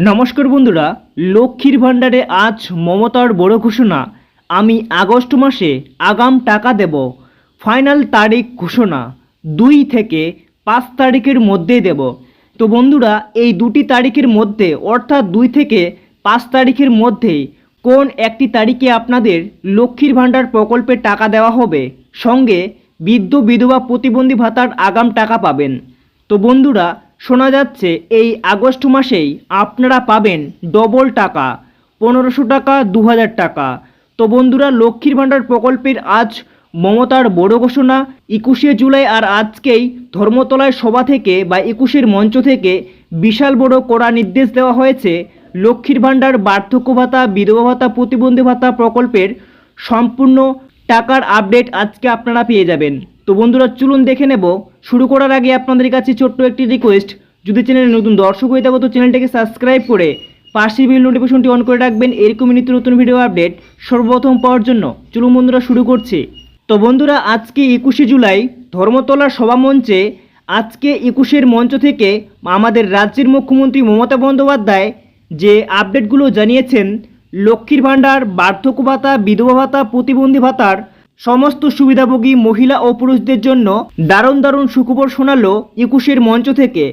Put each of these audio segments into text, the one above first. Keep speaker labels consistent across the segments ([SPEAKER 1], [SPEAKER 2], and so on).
[SPEAKER 1] নমস্কার বন্ধুরা, লক্ষ্মীর ভাণ্ডারে আজ মমতার বড় ঘোষণা। আমি আগস্ট মাসে আগাম টাকা দেব। ফাইনাল তারিখ ঘোষণা। দুই থেকে পাঁচ তারিখের মধ্যে দেব। তো বন্ধুরা, এই দুটি তারিখের মধ্যে, অর্থাৎ দুই থেকে পাঁচ তারিখের মধ্যে কোন একটি তারিখে আপনাদের লক্ষ্মীর ভাণ্ডার প্রকল্পে টাকা দেওয়া হবে? সঙ্গে বৃদ্ধ, বিধবা প্রতিবন্ধী ভাতার আগাম টাকা পাবেন। তো বন্ধুরা শোনা যাচ্ছে এই আগস্ট মাসেই আপনারা পাবেন ডবল টাকা, পনেরোশো টাকা দু হাজার টাকা। তো বন্ধুরা, লক্ষ্মীর ভাণ্ডার প্রকল্পের আজ মমতার বড় ঘোষণা, একুশে জুলাই আর আজকেই ধর্মতলায় সভা থেকে বা একুশের মঞ্চ থেকে বিশাল বড় কড়া নির্দেশ দেওয়া হয়েছে লক্ষ্মীর ভাণ্ডার বার্ধক্য ভাতা, বিধবা ভাতা, প্রতিবন্ধী ভাতা প্রকল্পের সম্পূর্ণ টাকার আপডেট আজকে আপনারা পেয়ে যাবেন। তো বন্ধুরা, চলুন দেখে নেব। শুরু করার আগে আপনাদের কাছে ছোট্ট একটি রিকোয়েস্ট যদি চ্যানেলে নতুন দর্শক হয়ে থাকো, তো চ্যানেলটাকে সাবস্ক্রাইব করে পাশের বিল নোটিফিকেশনটি অন করে রাখবেন। এরকমই নিত্য নতুন ভিডিও আপডেট সর্বপ্রথম পাওয়ার জন্য। চলুন বন্ধুরা, শুরু করছি। তো বন্ধুরা, আজকে একুশে জুলাই, ধর্মতলা সভামঞ্চে আজকে একুশের মঞ্চ থেকে আমাদের রাজ্যের মুখ্যমন্ত্রী মমতা বন্দ্যোপাধ্যায় যে আপডেটগুলো জানিয়েছেন, লক্ষ্মীর ভাণ্ডার, বার্ধক্য ভাতা, বিধবা ভাতা, প্রতিবন্ধী ভাতার সমস্ত সুবিধাভোগী মহিলা ও পুরুষদের জন্য দারুণ দারুণ সুখবর শোনালো একুশের মঞ্চ থেকে।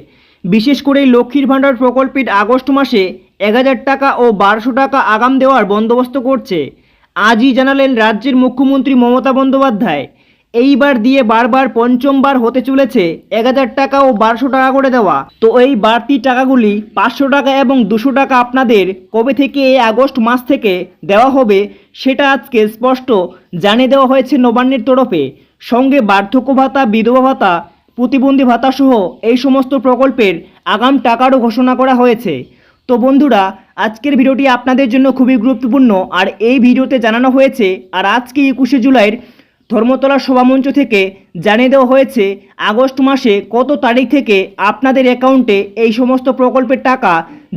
[SPEAKER 1] বিশেষ করে লক্ষ্মীর ভাণ্ডার প্রকল্পের আগস্ট মাসে এক হাজার টাকা ও বারোশো টাকা আগাম দেওয়ার বন্দোবস্ত করছে। আজই জানালেন রাজ্যের মুখ্যমন্ত্রী মমতা বন্দ্যোপাধ্যায়। এইবার দিয়ে বারবার পঞ্চমবার হতে চলেছে এক হাজার টাকা ও বারোশো টাকা করে দেওয়া। তো এই বাড়তি টাকাগুলি পাঁচশো টাকা এবং দুশো টাকা আপনাদের কবে থেকে এই আগস্ট মাস থেকে দেওয়া হবে সেটা আজকে স্পষ্ট জানিয়ে দেওয়া হয়েছে নবান্নের তরফে। সঙ্গে বার্ধক্য ভাতা, বিধবা ভাতা, প্রতিবন্ধী ভাতা সহ এই সমস্ত প্রকল্পের আগাম টাকারও ঘোষণা করা হয়েছে। তো বন্ধুরা, আজকের ভিডিওটি আপনাদের জন্য খুবই গুরুত্বপূর্ণ। আর এই ভিডিওতে জানানো হয়েছে, আর আজকে একুশে জুলাইয়ের ধর্মতলা সভামঞ্চ থেকে জানিয়ে দেওয়া হয়েছে, আগস্ট মাসে কত তারিখ থেকে আপনাদের অ্যাকাউন্টে এই সমস্ত প্রকল্পের টাকা,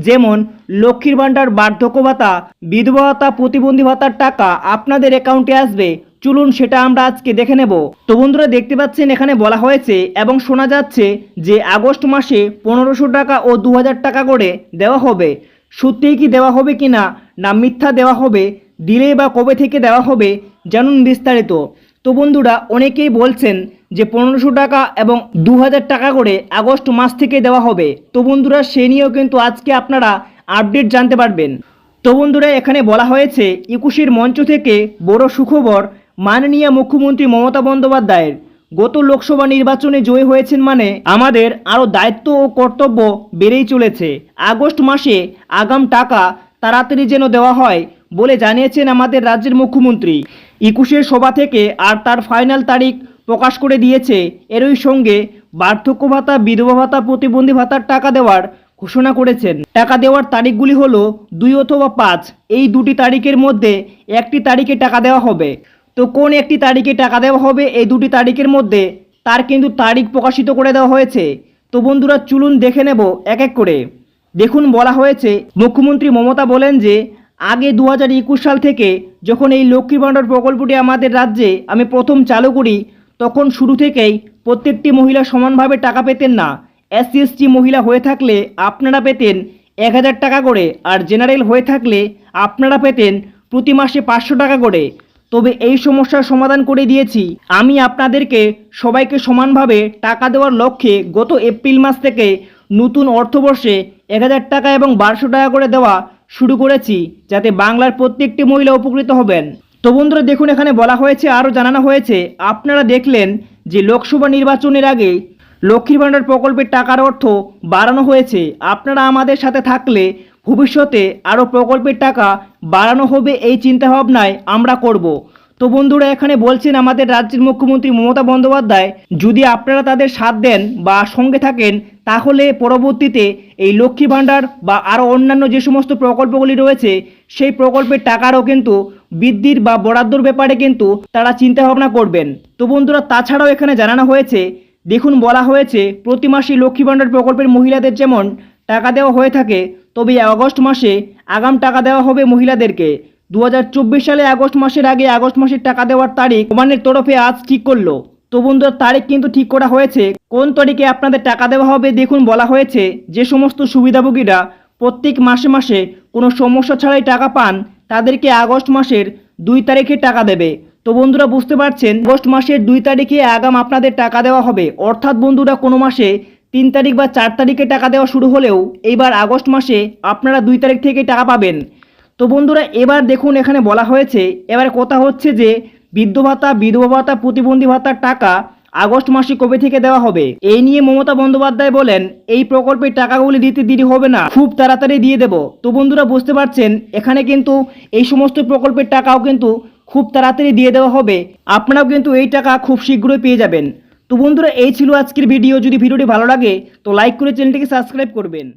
[SPEAKER 1] যেমন লক্ষ্মীর ভাণ্ডার, বার্ধক্য ভাতা, বিধবা ভাতা, প্রতিবন্ধী ভাতার টাকা আপনাদের অ্যাকাউন্টে আসবে। চলুন সেটা আমরা আজকে দেখে নেব। তো বন্ধুরা, দেখতে পাচ্ছেন এখানে বলা হয়েছে এবং শোনা যাচ্ছে যে আগস্ট মাসে পনেরোশো টাকা ও দু হাজার টাকা করে দেওয়া হবে। সত্যিই কি দেওয়া হবে কি না না মিথ্যা দেওয়া হবে? দিলে বা কবে থেকে দেওয়া হবে? জানুন বিস্তারিত। তো বন্ধুরা, অনেকেই বলছেন যে পনেরোশো টাকা এবং দু হাজার টাকা করে আগস্ট মাস থেকে দেওয়া হবে। তো বন্ধুরা, সে নিয়েও কিন্তু আজকে আপনারা আপডেট জানতে পারবেন। তো বন্ধুরা, এখানে বলা হয়েছে, একুশের মঞ্চ থেকে বড় সুখবর মাননীয় মুখ্যমন্ত্রী মমতা বন্দ্যোপাধ্যায়ের। গত লোকসভা নির্বাচনে জয়ী হয়েছেন মানে আমাদের আরও দায়িত্ব ও কর্তব্য বেড়েই চলেছে। আগস্ট মাসে আগাম টাকা তাড়াতাড়ি যেন দেওয়া হয় বলে জানিয়েছেন আমাদের রাজ্যের মুখ্যমন্ত্রী। একুশের সভা থেকে আর তার ফাইনাল তারিখ প্রকাশ করে দিয়েছে। এরই সঙ্গে বার্ধক্য ভাতা, বিধবা ভাতা, প্রতিবন্ধী ভাতার টাকা দেওয়ার ঘোষণা করেছেন। টাকা দেওয়ার তারিখগুলি হলো দুই অথবা পাঁচ। এই দুটি তারিখের মধ্যে একটি তারিখে টাকা দেওয়া হবে। তো কোন একটি তারিখে টাকা দেওয়া হবে, এই দুটি তারিখের মধ্যে তার কিন্তু তারিখ প্রকাশিত করে দেওয়া হয়েছে। তো বন্ধুরা, চলুন দেখে নেব এক এক করে। দেখুন, বলা হয়েছে, মুখ্যমন্ত্রী মমতা বলেন যে আগে দু একুশ সাল থেকে যখন এই লক্ষ্মী ভাণ্ডার প্রকল্পটি আমাদের রাজ্যে আমি প্রথম চালু করি, তখন শুরু থেকেই প্রত্যেকটি মহিলা সমানভাবে টাকা পেতেন না। এসসি মহিলা হয়ে থাকলে আপনারা পেতেন এক হাজার টাকা করে আর জেনারেল হয়ে থাকলে আপনারা পেতেন প্রতি মাসে পাঁচশো টাকা করে। তবে এই সমস্যার সমাধান করে দিয়েছি। আমি আপনাদেরকে সবাইকে সমানভাবে টাকা দেওয়ার লক্ষ্যে গত এপ্রিল মাস থেকে নতুন অর্থবর্ষে এক হাজার টাকা এবং বারোশো টাকা করে দেওয়া শুরু করেছি, যাতে বাংলার প্রত্যেকটি মহিলা উপকৃত হবেন। তো বন্ধুরা, দেখুন, এখানে বলা হয়েছে, আরও জানানো হয়েছে, আপনারা দেখলেন যে লোকসভা নির্বাচনের আগে লক্ষ্মীর ভাণ্ডার প্রকল্পের টাকার অর্থ বাড়ানো হয়েছে। আপনারা আমাদের সাথে থাকলে ভবিষ্যতে আরও প্রকল্পের টাকা বাড়ানো হবে এই চিন্তাভাবনায় আমরা করব। তো বন্ধুরা, এখানে বলছেন আমাদের রাজ্যের মুখ্যমন্ত্রী মমতা বন্দ্যোপাধ্যায়, যদি আপনারা তাদের সাথ দেন বা সঙ্গে থাকেন, তাহলে পরবর্তীতে এই লক্ষ্মী ভাণ্ডার বা আরও অন্যান্য যে সমস্ত প্রকল্পগুলি রয়েছে, সেই প্রকল্পের টাকারও কিন্তু বৃদ্ধির বা বরাদ্দর ব্যাপারে কিন্তু তারা চিন্তাভাবনা করবেন। তো বন্ধুরা, তাছাড়াও এখানে জানানো হয়েছে, দেখুন বলা হয়েছে, প্রতি মাসে লক্ষ্মী ভাণ্ডার প্রকল্পের মহিলাদের যেমন টাকা দেওয়া হয়ে থাকে, তবে এই আগস্ট মাসে আগাম টাকা দেওয়া হবে মহিলাদেরকে। দু হাজার চব্বিশ সালে আগস্ট মাসের আগে আগস্ট মাসের টাকা দেওয়ার তারিখ ওমানের তরফে আজ ঠিক করল। তো বন্ধুরা, তারিখ কিন্তু ঠিক করা হয়েছে। কোন তারিখে আপনাদের টাকা দেওয়া হবে দেখুন বলা হয়েছে। যে সমস্ত সুবিধাভোগীরা প্রত্যেক মাসে মাসে কোনো সমস্যা ছাড়াই টাকা পান, তাদেরকে আগস্ট মাসের দুই তারিখে টাকা দেবে। তো বন্ধুরা, বুঝতে পারছেন? আগস্ট মাসের দুই তারিখে আগাম আপনাদের টাকা দেওয়া হবে। অর্থাৎ বন্ধুরা, কোনো মাসে তিন তারিখ বা চার তারিখে টাকা দেওয়া শুরু হলেও এইবার আগস্ট মাসে আপনারা দুই তারিখ থেকে টাকা পাবেন। তো বন্ধুরা, এবার দেখুন এখানে বলা হয়েছে, এবার কথা হচ্ছে যে বৃদ্ধ ভাতা, বিধবা ভাতা, প্রতিবন্ধী ভাতার টাকা আগস্ট মাসে কবে থেকে দেওয়া হবে? এই নিয়ে মমতা বন্দ্যোপাধ্যায় বলেন, এই প্রকল্পের টাকাগুলি দিতে দেরি হবে না, খুব তাড়াতাড়ি দিয়ে দেব। তো বন্ধুরা, বুঝতে পারছেন, এখানে কিন্তু এই সমস্ত প্রকল্পের টাকাও কিন্তু খুব তাড়াতাড়ি দিয়ে দেওয়া হবে। আপনারাও কিন্তু এই টাকা খুব শীঘ্রই পেয়ে যাবেন। তো বন্ধুরা, এই ছিল আজকের ভিডিও। যদি ভিডিওটি ভালো লাগে, তো লাইক করে চ্যানেলটিকে সাবস্ক্রাইব করবেন।